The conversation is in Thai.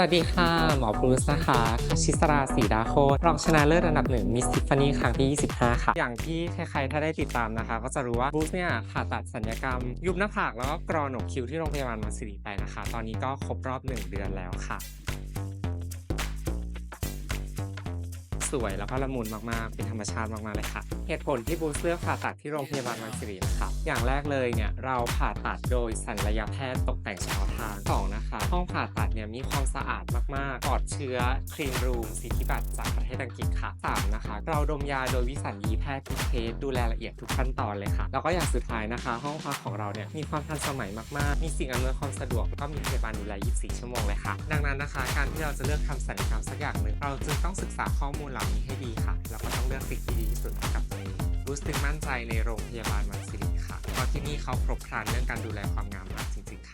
สวัสดีค่ะ หมอบรูซนะคะชิสราศรีดาโคตรองชนะเลิศอันดับหนึ่งมิสทิฟฟานี่ครั้งที่ 25 ค่ะ อย่างที่ใครๆ ถ้าได้ติดตามนะคะ ก็จะรู้ว่าบรูซเนี่ยผ่าตัดสัญญกรรม ยุบหน้าผากแล้วก็กรอหนกคิ้วที่โรงพยาบาลมังสิริไปนะคะ ตอนนี้ก็ครบรอบ 1 เดือนแล้วค่ะสวยแล้วก็ละมุนมาก ๆ เป็นธรรมชาติมาก ๆ เลยค่ะ เหตุผลที่บูสเลือกผ่าตัดที่โรงพยาบาลมังสิรินะคะอย่างแรกเลยเนี่ย เราผ่าตัดโดยศัลยแพทย์ตกแต่งเฉพาะทางสองนะคะห้องผ่าตัดเนี่ยมีความสะอาดมากๆปลอดเชื้อคลีนรูมสิทธิบัตรจากประเทศอังกฤษค่ะสามนะคะ เราดมยาโดยวิสัญญีแพทย์ทุกเคสดูแลละเอียดทุกขั้นตอนเลยค่ะ แล้วก็อย่างสุดท้ายนะคะ ห้องพักของเราเนี่ยมีความทันสมัยมากๆ มีสิ่งอำนวยความสะดวกแล้วก็มีพยาบาลดูแล 24 ชั่วโมงเลยค่ะ ดังนั้นนะคะ การที่เราจะเลือกทำศัลยกรรมสักอย่างหนึ่งเราจึงต้องศึกษาข้อมูลเหล่านี้ให้ดีค่ะ แล้วก็ต้องเลือกสิ่งที่ดีที่สุดให้กับตัวเองรู้สึกมั่นใจในโรงพยาบาลมังสิริค่ะเพราะที่นี่เขาครบครันเรื่องการดูแลความงามมากจริงๆ